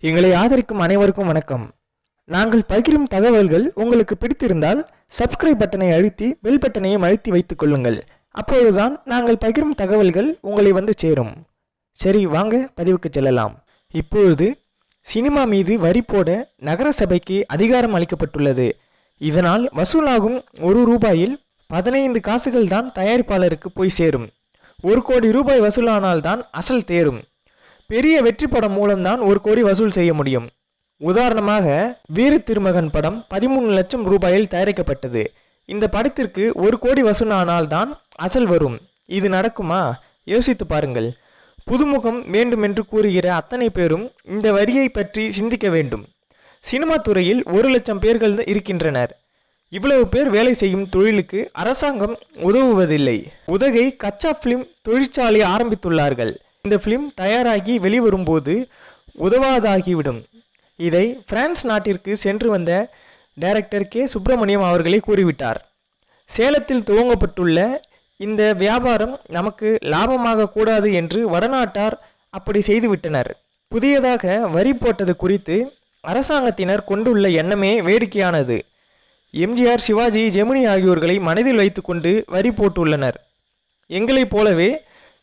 எங்களை ஆதரிக்கும் அனைவருக்கும் வணக்கம். நாங்கள் பகிரும் தகவல்கள் உங்களுக்கு பிடித்திருந்தால் சப்ஸ்கிரைப் பட்டனை அழுத்தி பெல் பட்டனையும் அழுத்தி வைத்துக் கொள்ளுங்கள். அப்போதுதான் நாங்கள் பகிரும் தகவல்கள் உங்களை வந்து சேரும். சரி வாங்க பதிவுக்கு செல்லலாம். இப்பொழுது சினிமா மீது வரி போட நகர சபைக்கு அதிகாரம் அளிக்கப்பட்டுள்ளது. இதனால் வசூலாகும் ஒரு ரூபாயில் பதினைந்து காசுகள் தான் தயாரிப்பாளருக்கு போய் சேரும். ஒரு கோடி ரூபாய் வசூலானால்தான் அசல் தேரும். பெரிய வெற்றி படம் மூலம்தான் ஒரு கோடி வசூல் செய்ய முடியும். உதாரணமாக வீர திருமகன் படம் பதிமூணு லட்சம் ரூபாயில் தயாரிக்கப்பட்டது. இந்த படத்திற்கு ஒரு கோடி வசூலானால்தான் அசல் வரும். இது நடக்குமா? யோசித்து பாருங்கள். புதுமுகம் வேண்டுமென்று கூறுகிற அத்தனை பேரும் இந்த வரியை பற்றி சிந்திக்க வேண்டும். சினிமா துறையில் ஒரு லட்சம் பேர்கள் இருக்கின்றனர். இவ்வளவு பேர் வேலை செய்யும் தொழிலுக்கு அரசாங்கம் உதவுவதில்லை. உதகை கச்சா ஃபிலிம் தொழிற்சாலை ஆரம்பித்துள்ளார்கள். இந்த ஃபிலிம் தயாராகி வெளிவரும்போது உதவாதாகிவிடும். இதை பிரான்ஸ் நாட்டிற்கு சென்று வந்த டைரக்டர் கே. சுப்பிரமணியம் அவர்களே கூறிவிட்டார். சேலத்தில் துவங்கப்பட்டுள்ள இந்த வியாபாரம் நமக்கு லாபமாக கூடாது என்று வடநாட்டார் அப்படி செய்துவிட்டனர். புதியதாக வரி போட்டது குறித்து அரசாங்கத்தினர் கொண்டுள்ள எண்ணமே வேடிக்கையானது. எம்ஜிஆர் சிவாஜி ஜெமினி ஆகியோர்களை மனதில் வைத்துக்கொண்டு வரி போட்டுள்ளனர். எங்களைப் போலவே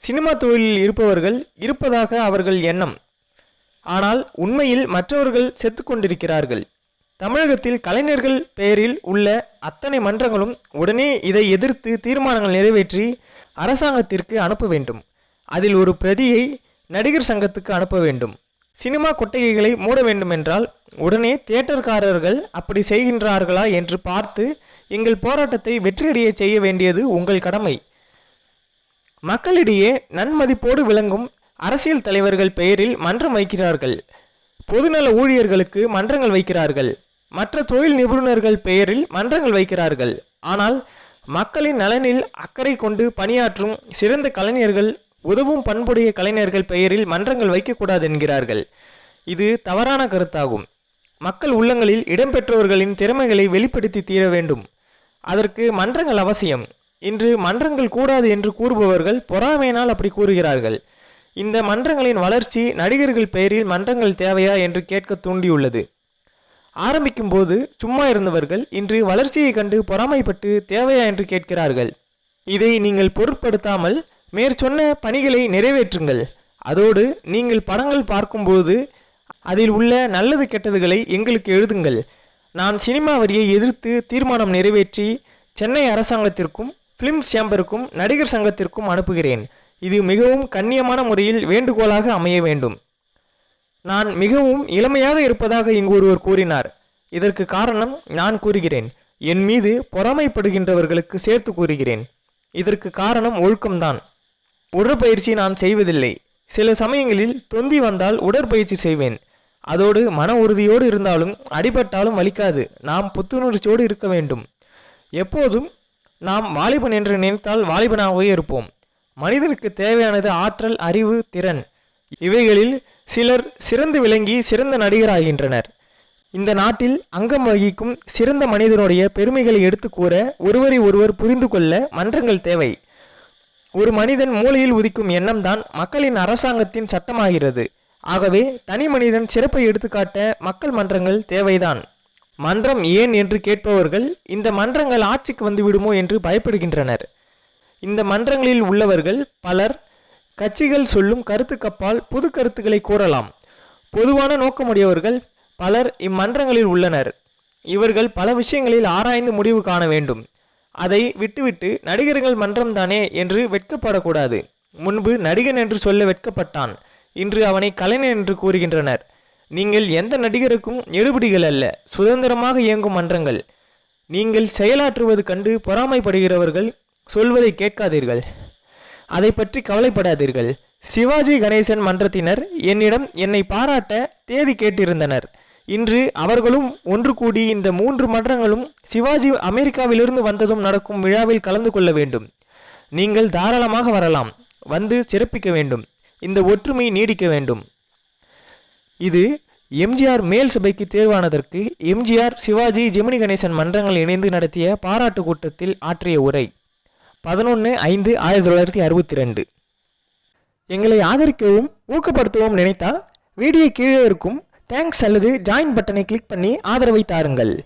சினிமா தொழிலில் இருப்பவர்கள் இருப்பதாக அவர்கள் எண்ணம். ஆனால் உண்மையில் மற்றவர்கள் செத்து கொண்டிருக்கிறார்கள். தமிழகத்தில் கலைஞர்கள் பெயரில் உள்ள அத்தனை மன்றங்களும் உடனே இதை எதிர்த்து தீர்மானங்கள் நிறைவேற்றி அரசாங்கத்திற்கு அனுப்ப வேண்டும். அதில் ஒரு பிரதியை நடிகர் சங்கத்துக்கு அனுப்ப வேண்டும். சினிமா கொட்டகைகளை மூட வேண்டுமென்றால் உடனே தியேட்டர்காரர்கள் அப்படி செய்கின்றார்களா என்று பார்த்து எங்கள் போராட்டத்தை வெற்றியடைய செய்ய வேண்டியது உங்கள் கடமை. மக்களிடையே நன்மதிப்போடு விளங்கும் அரசியல் தலைவர்கள் பெயரில் மன்றம் வைக்கிறார்கள். பொதுநல ஊழியர்களுக்கு மன்றங்கள் வைக்கிறார்கள். மற்ற தொழில் நிபுணர்கள் பெயரில் மன்றங்கள் வைக்கிறார்கள். ஆனால் மக்களின் நலனில் அக்கறை கொண்டு பணியாற்றும் சிறந்த கலைஞர்கள் உதவும் பண்புடைய கலைஞர்கள் பெயரில் மன்றங்கள் வைக்கக்கூடாது என்கிறார்கள். இது தவறான கருத்தாகும். மக்கள் உள்ளங்களில் இடம்பெற்றவர்களின் திறமைகளை வெளிப்படுத்தி தீர வேண்டும். அதற்கு மன்றங்கள் அவசியம். இன்று மன்றங்கள் கூடாது என்று கூறுபவர்கள் பொறாமையினால் அப்படி கூறுகிறார்கள். இந்த மன்றங்களின் வளர்ச்சி நடிகர்கள் பெயரில் மன்றங்கள் தேவையா என்று கேட்க தூண்டியுள்ளது. ஆரம்பிக்கும் போது சும்மா இருந்தவர்கள் இன்று வளர்ச்சியை கண்டு பொறாமைப்பட்டு தேவையா என்று கேட்கிறார்கள். இதை நீங்கள் பொருட்படுத்தாமல் மேற்சொன்ன பணிகளை நிறைவேற்றுங்கள். அதோடு நீங்கள் படங்கள் பார்க்கும்போது அதில் உள்ள நல்லது கெட்டதுகளை எங்களுக்கு எழுதுங்கள். நான் சினிமா வரியை எதிர்த்து தீர்மானம் நிறைவேற்றி சென்னை அரசாங்கத்திற்கும் ஃபிலிம் சேம்பருக்கும் நடிகர் சங்கத்திற்கும் அனுப்புகிறேன். இது மிகவும் கண்ணியமான முறையில் வேண்டுகோளாக அமைய வேண்டும். நான் மிகவும் இளமையாக இருப்பதாக இங்கு ஒருவர் கூறினார். இதற்கு காரணம் நான் கூறுகிறேன். என் மீது பொறாமைப்படுகின்றவர்களுக்கு சேர்த்து கூறுகிறேன். இதற்கு காரணம் ஒழுக்கம்தான். உடற்பயிற்சி நான் செய்வதில்லை. சில சமயங்களில் தொந்தி வந்தால் உடற்பயிற்சி செய்வேன். அதோடு மன உறுதியோடு இருந்தாலும் அடிபட்டாலும் வலிக்காது. நாம் புத்துணர்ச்சியோடு இருக்க வேண்டும். எப்போதும் நாம் வாலிபன் என்று நினைத்தால் வாலிபனாகவே இருப்போம். மனிதனுக்கு தேவையானது ஆற்றல் அறிவு திறன். இவைகளில் சிலர் சிறந்து விளங்கி சிறந்த நடிகராகின்றனர். இந்த நாட்டில் அங்கம் வகிக்கும் சிறந்த மனிதனுடைய பெருமைகளை எடுத்து கூற ஒருவரை ஒருவர் புரிந்து கொள்ள மன்றங்கள் தேவை. ஒரு மனிதன் மூலையில் உதிக்கும் எண்ணம்தான் மக்களின் அரசாங்கத்தின் சட்டமாகிறது. ஆகவே தனி மனிதன் சிறப்பை எடுத்துக்காட்ட மக்கள் மன்றங்கள் தேவைதான். மன்றம் ஏன் என்று கேட்பவர்கள் இந்த மன்றங்கள் ஆட்சிக்கு வந்துவிடுமோ என்று பயப்படுகின்றனர். இந்த மன்றங்களில் உள்ளவர்கள் பலர் கட்சிகள் சொல்லும் கருத்துக்கப்பால் புது கருத்துக்களை கூறலாம். பொதுவான நோக்கமுடையவர்கள் பலர் இம்மன்றங்களில் உள்ளனர். இவர்கள் பல விஷயங்களில் ஆராய்ந்து முடிவு காண வேண்டும். அதை விட்டுவிட்டு நடிகர்கள் மன்றம்தானே என்று வெட்கப்படக்கூடாது. முன்பு நடிகன் என்று சொல்ல வெட்கப்பட்டான். இன்று அவனை கலைஞன் என்று கூறுகின்றனர். நீங்கள் எந்த நடிகருக்கும் எடுபிடிகள் அல்ல சுதந்திரமாக இயங்கும் மன்றங்கள். நீங்கள் செயலாற்றுவது கண்டு பொறாமைப்படுகிறவர்கள் சொல்வதை கேட்காதீர்கள். அதை பற்றி கவலைப்படாதீர்கள். சிவாஜி கணேசன் மன்றத்தினர் என்னிடம் என்னை பாராட்ட தேதி கேட்டிருந்தனர். இன்று அவர்களும் ஒன்று கூடி இந்த மூன்று மன்றங்களும் சிவாஜி அமெரிக்காவிலிருந்து வந்ததும் நடக்கும் விழாவில் கலந்து கொள்ள வேண்டும். நீங்கள் தாராளமாக வரலாம். வந்து சிறப்பிக்க வேண்டும். இந்த ஒற்றுமை நீடிக்க வேண்டும். இது எம்ஜிஆர் மேல் சபைக்கு தேர்வானதற்கு எம்ஜிஆர் சிவாஜி ஜெமினி கணேசன் மன்றங்கள் இணைந்து நடத்திய பாராட்டு கூட்டத்தில் ஆற்றிய உரை. பதினொன்று ஐந்து ஆயிரத்தி தொள்ளாயிரத்தி அறுபத்தி ரெண்டு எங்களை ஆதரிக்கவும் ஊக்கப்படுத்தவும் நினைத்தால் வீடியோ கீழே இருக்கும் தேங்க்ஸ் அல்லது ஜாயின் பட்டனை கிளிக் பண்ணி ஆதரவை தாருங்கள்.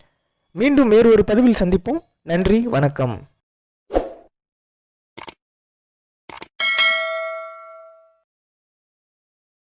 மீண்டும் வேறு ஒரு பதிவில் சந்திப்போம். நன்றி வணக்கம்.